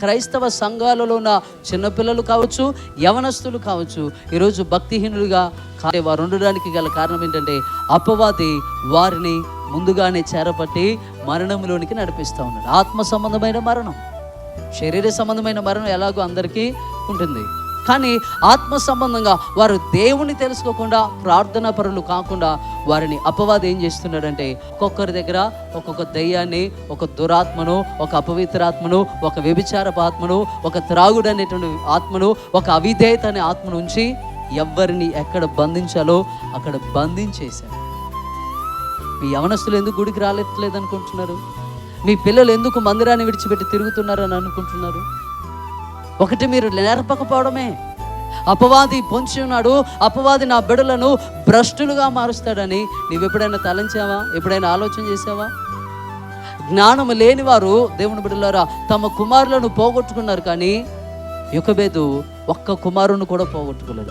క్రైస్తవ సంఘాలలో ఉన్న చిన్నపిల్లలు కావచ్చు యవనస్తులు కావచ్చు ఈరోజు భక్తిహీనులుగా కానీ వారు ఉండడానికి గల కారణం ఏంటంటే అపవాది వారిని ముందుగానే చేరపట్టి మరణంలోనికి నడిపిస్తూ ఉన్నాడు. ఆత్మ సంబంధమైన మరణం శరీర సంబంధమైన మరణం ఎలాగో అందరికీ ఉంటుంది. కానీ ఆత్మ సంబంధంగా వారు దేవుని తెలుసుకోకుండా ప్రార్థనా పరులు కాకుండా వారిని అపవాదం ఏం చేస్తున్నాడంటే ఒక్కొక్కరి దగ్గర ఒక్కొక్క దయ్యాన్ని ఒక దురాత్మను ఒక అపవిత్రాత్మను ఒక వ్యభిచారపు ఆత్మను ఒక త్రాగుడు అనేటువంటి ఆత్మను ఒక అవిధేయత అనే ఆత్మను ఉంచి ఎవరిని ఎక్కడ బంధించాలో అక్కడ బంధించేశాడు. మీ యవనస్తులు ఎందుకు గుడికి రాలేట్లేదు అనుకుంటున్నారు మీ పిల్లలు ఎందుకు మందిరాన్ని విడిచిపెట్టి తిరుగుతున్నారని అనుకుంటున్నారు? ఒకటి మీరు నేర్పకపోవడమే. అపవాది పొంచి ఉన్నాడు అపవాది నా బిడలను భ్రష్టులుగా మారుస్తాడని. నీవు ఎప్పుడైనా తలంచావా? ఎప్పుడైనా ఆలోచన చేసావా జ్ఞానము లేని వారు దేవుని బిడ్డలారా తమ కుమారులను పోగొట్టుకున్నారు కానీ యుకబేదు ఒక్క కుమారుని కూడా పోగొట్టుకోలేదు.